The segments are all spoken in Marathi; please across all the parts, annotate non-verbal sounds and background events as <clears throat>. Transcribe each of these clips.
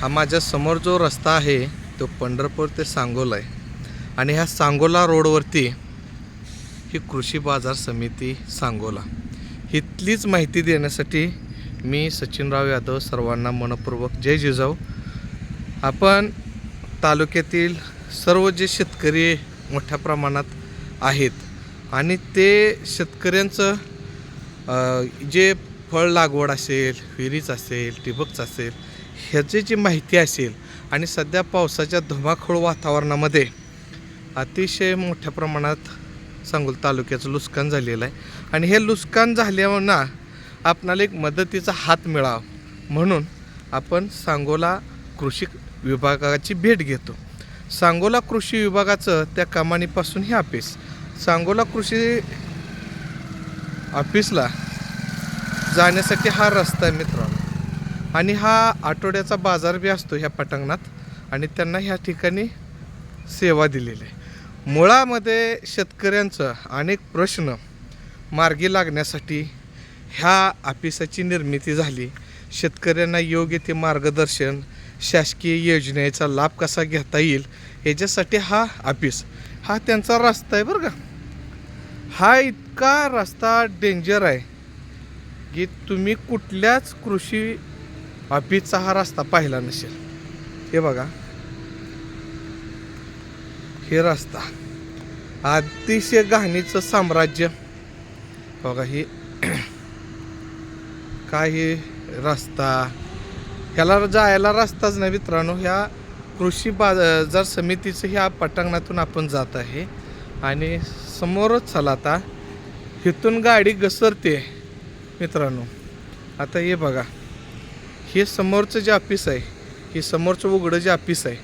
हा माझ्यासमोर जो रस्ता आहे तो पंढरपूर ते सांगोला आहे. आणि ह्या सांगोला रोडवरती ही कृषी बाजार समिती सांगोला. इथलीच माहिती देण्यासाठी मी सचिनराव यादव सर्वांना मनपूर्वक जय जिजाऊ. आपण तालुक्यातील सर्व जे शेतकरी मोठ्या प्रमाणात आहेत आणि ते शेतकऱ्यांचं जे फळ लागवड असेल विहिरीच असेल ठिबकच असेल ह्याची जी माहिती असेल आणि सध्या पावसाच्या धुमाखोळ वातावरणामध्ये अतिशय मोठ्या प्रमाणात सांगोल तालुक्याचं नुकसान झालेलं आहे. आणि हे नुकसान झाल्यावरना आपणाला एक मदतीचा हात मिळावा म्हणून आपण सांगोला कृषी विभागाची भेट घेतो. सांगोला कृषी विभागाचं त्या कमानीपासून हे ऑफिस सांगोला कृषी ऑफिसला जाण्यासाठी हा रस्ता आहे मित्रांनो. आणि हा आठवड्याचा बाजार बी असतो ह्या पटांगणात. आणि त्यांना ह्या ठिकाणी सेवा दिलेली आहे. मुळामध्ये शेतकऱ्यांचं अनेक प्रश्न मार्गी लागण्यासाठी ह्या ऑफिसाची निर्मिती झाली. शेतकऱ्यांना योग्य ते मार्गदर्शन शासकीय योजनेचा लाभ कसा घेता येईल याच्यासाठी हा ऑफिस हा त्यांचा रस्ता आहे बरं का. हा इतका रस्ता डेंजर आहे. की तुम्ही कुठल्याच कृषी ऑफिसचा हा रस्ता पाहिला नसेल. हे बघा. हे रस्ता अतिशय घाणीचं साम्राज्य. बघा हे. <clears throat> काय हे रस्ता? ह्याला जायला रस्ताच नाही मित्रांनो. ह्या कृषी बाजार समितीचं ह्या पटांगणातून आपण जात आहे आणि समोरच चला आता. इथून गाडी घसरते. मित्रांनो आता हे बघा. हे समोरचं जे ऑफिस आहे हे समोरचं उघडं जे ऑफिस आहे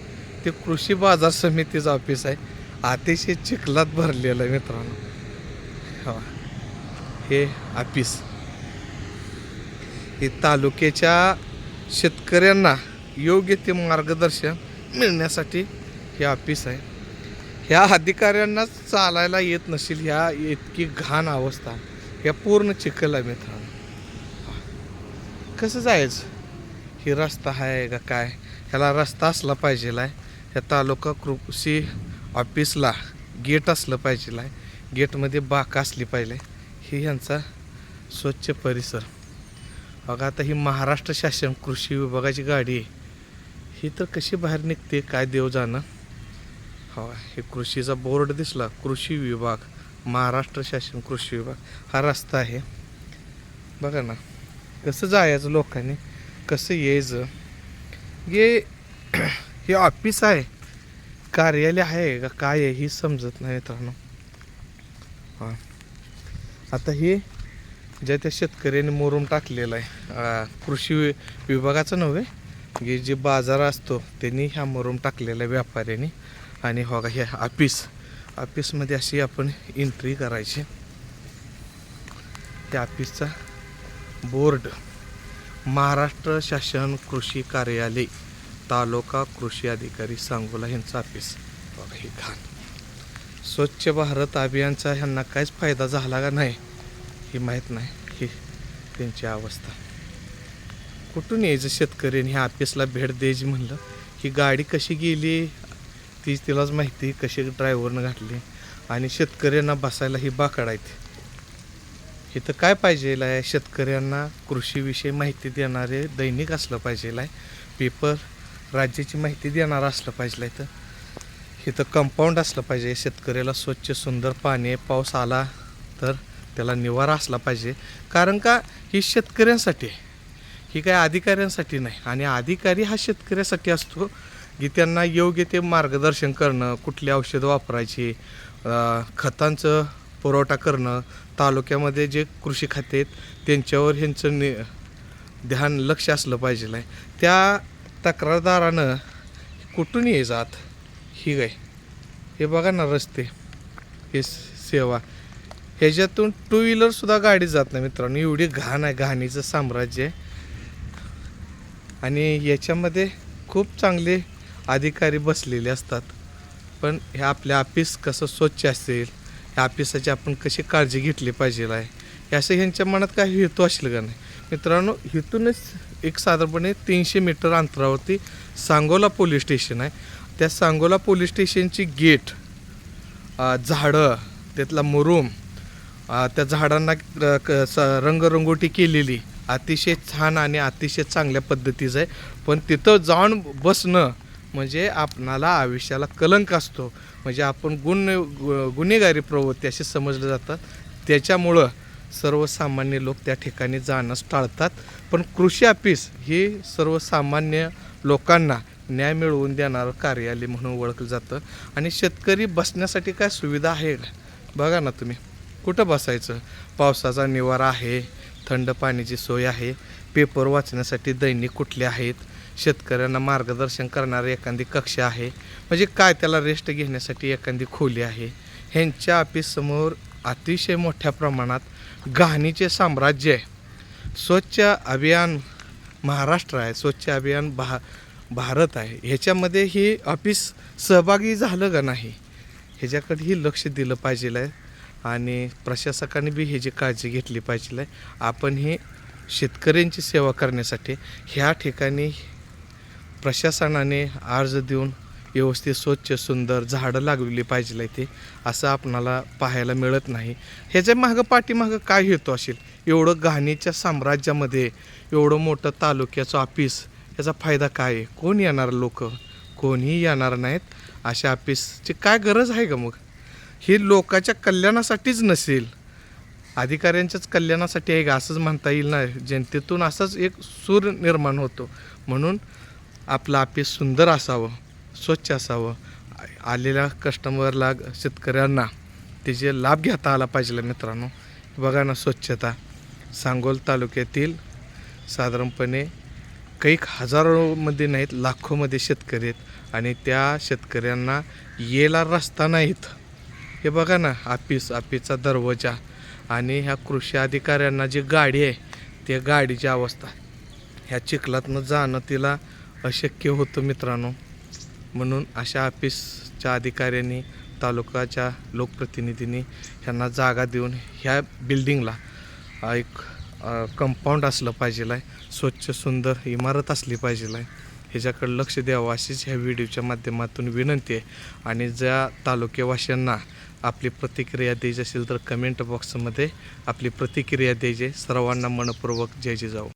ते कृषी बाजार समितीचं ऑफिस आहे. अतिशय चिखलात भरलेलं आहे मित्रांनो. हा. हे ऑफिस हे तालुक्याच्या शेतकऱ्यांना योग्य ते मार्गदर्शन मिळण्यासाठी हे ऑफिस आहे. ह्या अधिकाऱ्यांना चालायला येत नसेल ह्या इतकी घाण अवस्था. ह्या पूर्ण चिखल आहे मित्रांनो कसं जायचं? ही रस्ता आहे का काय? ह्याला रस्ता असला पाहिजेला आहे ह्या तालुका कृषी ऑफिसला गेट असलं पाहिजेला आहे गेटमध्ये बाक असली पाहिजे. ही ह्यांचा स्वच्छ परिसर. बघा आता ही महाराष्ट्र शासन कृषी विभागाची गाडी आहे. ही तर कशी बाहेर निघते? काय देव जाणं? हो हे कृषीचा बोर्ड दिसला. कृषी विभाग. महाराष्ट्र शासन कृषी विभाग. हा रस्ता आहे. बघा ना कसं जायचं लोकांनी कसं यायचं. हे हे ऑफिस आहे. कार्यालय आहे का काय आहे ही समजत नाही मित्रांनो. हां. आता हे ज्या त्या शेतकऱ्यांनी मोरून टाकलेलं आहे कृषी वि- विभागाचं नव्हे हे जे बाजार असतो त्यांनी ह्या मोरून टाकलेला आहे व्यापाऱ्यांनी. आणि हो का हे ऑफिस ऑफिसमध्ये अशी आपण एंट्री करायची. त्या ऑफिसचा बोर्ड महाराष्ट्र शासन कृषी कार्यालय तालुका कृषी अधिकारी सांगोला यांचं ऑफिस बघा हे घाण. स्वच्छ भारत अभियानचा ह्यांना काहीच फायदा झाला का नाही हे माहीत नाही. ही त्यांची अवस्था. कुठून यायचं शेतकऱ्यांनी ह्या ऑफिसला भेट द्यायची म्हणलं? ही गाडी कशी गेली? ती तिलाच माहिती कशी ड्रायव्हरनं घातली. आणि शेतकऱ्यांना बसायला ही बाकड आहेत. इथं काय पाहिजे आहे? शेतकऱ्यांना कृषीविषयी माहिती देणारे दैनिक असलं पाहिजे आहे. पेपर राज्याची माहिती देणारं असलं पाहिजे इथं. इथं कंपाऊंड असलं पाहिजे. शेतकऱ्याला स्वच्छ सुंदर पाणी पाऊस आला तर त्याला निवारा असला पाहिजे. कारण का? ही शेतकऱ्यांसाठी आहे. ही काय अधिकाऱ्यांसाठी नाही. आणि अधिकारी हा शेतकऱ्यासाठी असतो. की त्यांना योग्य ते मार्गदर्शन करणं कुठली औषधं वापरायची खतांचं पुरवठा करणं तालुक्यामध्ये जे कृषी खाते आहेत त्यांच्यावर ह्यांचं नि ध्यान लक्ष असलं पाहिजे आहे. त्या तक्रारदारानं कुठून ये जात? ही काय? हे बघा ना रस्ते हे सेवा. ह्याच्यातून टू व्हीलरसुद्धा गाडी जात नाही मित्रांनो. एवढी घाण आहे घाणीचं साम्राज्य आहे. आणि याच्यामध्ये खूप चांगले अधिकारी बसलेले असतात. पण हे आपल्या ऑफिस कसं स्वच्छ असेल ह्या ऑफिसाची आपण कशी काळजी घेतली पाहिजे आहे? हे असं ह्यांच्या मनात काही हेतू असेल का नाही? मित्रांनो हेतूनच एक साधारणपणे तीनशे मीटर अंतरावरती सांगोला पोलीस स्टेशन आहे. त्या सांगोला पोलीस स्टेशनची गेट झाडं त्यातला मुरूम त्या झाडांना क- स- रंगरंगोटी केलेली अतिशय छान आणि अतिशय चांगल्या पद्धतीचं आहे. पण तिथं जाऊन बसणं म्हणजे आपणाला आयुष्याला कलंक असतो. म्हणजे आपण गुण गुन्हेगारी प्रवृत्ती असे समजलं जातात. त्याच्यामुळं सर्वसामान्य लोक त्या ठिकाणी जाणंच टाळतात. पण कृषी ऑफिस हे सर्वसामान्य लोकांना न्याय मिळवून देणारं कार्यालय म्हणून ओळखलं जातं. आणि शेतकरी बसण्यासाठी काय सुविधा आहे? बघा ना तुम्ही. कुठं बसायचं? पावसाचा निवारा आहे. थंड पाण्याची सोय आहे. पेपर वाचण्यासाठी दैनिक कुठले आहेत? शेतकऱ्यांना मार्गदर्शन करणारी एखादी कक्षा आहे. म्हणजे काय त्याला रेस्ट घेण्यासाठी एखादी खोली आहे. ह्यांच्या ऑफिससमोर अतिशय मोठ्या प्रमाणात घाणीचे साम्राज्य आहे. स्वच्छ अभियान महाराष्ट्र आहे. स्वच्छ अभियान भा भारत आहे. ह्याच्यामध्ये ही ऑफिस सहभागी झालं का नाही? ह्याच्याकडेही लक्ष दिलं पाहिजे आहे. आणि प्रशासकाने बी ह्याची काळजी घेतली पाहिजे आहे. आपण हे शेतकऱ्यांची सेवा करण्यासाठी ह्या ठिकाणी प्रशासनाने अर्ज देऊन व्यवस्थित स्वच्छ सुंदर झाडं लागलेली पाहिजे ते असं आपणाला पाहायला मिळत नाही. ह्याच्या मागं पाठीमागं काय हेतू असेल? एवढं घाणीच्या साम्राज्यामध्ये एवढं मोठं तालुक्याचं ऑफिस याचा फायदा काय? आहे कोण येणार लोक? कोणीही येणार नाहीत अशा ऑफिसची काय गरज आहे का मग? ही लोकाच्या कल्याणासाठीच नसेल. अधिकाऱ्यांच्याच कल्याणासाठी आहे का असंच म्हणता येईल ना? जनतेतून असाच एक सूर निर्माण होतो. म्हणून आपलं ऑफिस सुंदर असावं स्वच्छ असावं. आलेल्या कस्टमरला शेतकऱ्यांना त्याचे लाभ घेता आला पाहिजे मित्रांनो. बघा ना स्वच्छता. सांगोल तालुक्यातील साधारणपणे काही हजारोमध्ये नाहीत लाखोमध्ये शेतकरी आहेत. आणि त्या शेतकऱ्यांना येला रस्ता नाहीत. हे बघा ना ऑफिस ऑफिसचा दरवाजा. आणि ह्या कृषी अधिकाऱ्यांना जी गाडी आहे त्या गाडीची अवस्था. ह्या चिखलातनं जाणं तिला अशक्य होतं मित्रांनो. म्हणून अशा ऑफिसच्या अधिकाऱ्यांनी तालुकाच्या लोकप्रतिनिधींनी ह्यांना जागा देऊन ह्या बिल्डिंगला एक कंपाऊंड असलं पाहिजे आहे स्वच्छ सुंदर इमारत असली पाहिजे आहे ह्याच्याकडे लक्ष द्यावं अशीच ह्या व्हिडिओच्या माध्यमातून विनंती आहे. आणि ज्या तालुक्यावासियांना आपली प्रतिक्रिया द्यायची असेल तर कमेंट बॉक्समध्ये आपली प्रतिक्रिया द्यायची सर्वांना मनपूर्वक जय जय जाऊ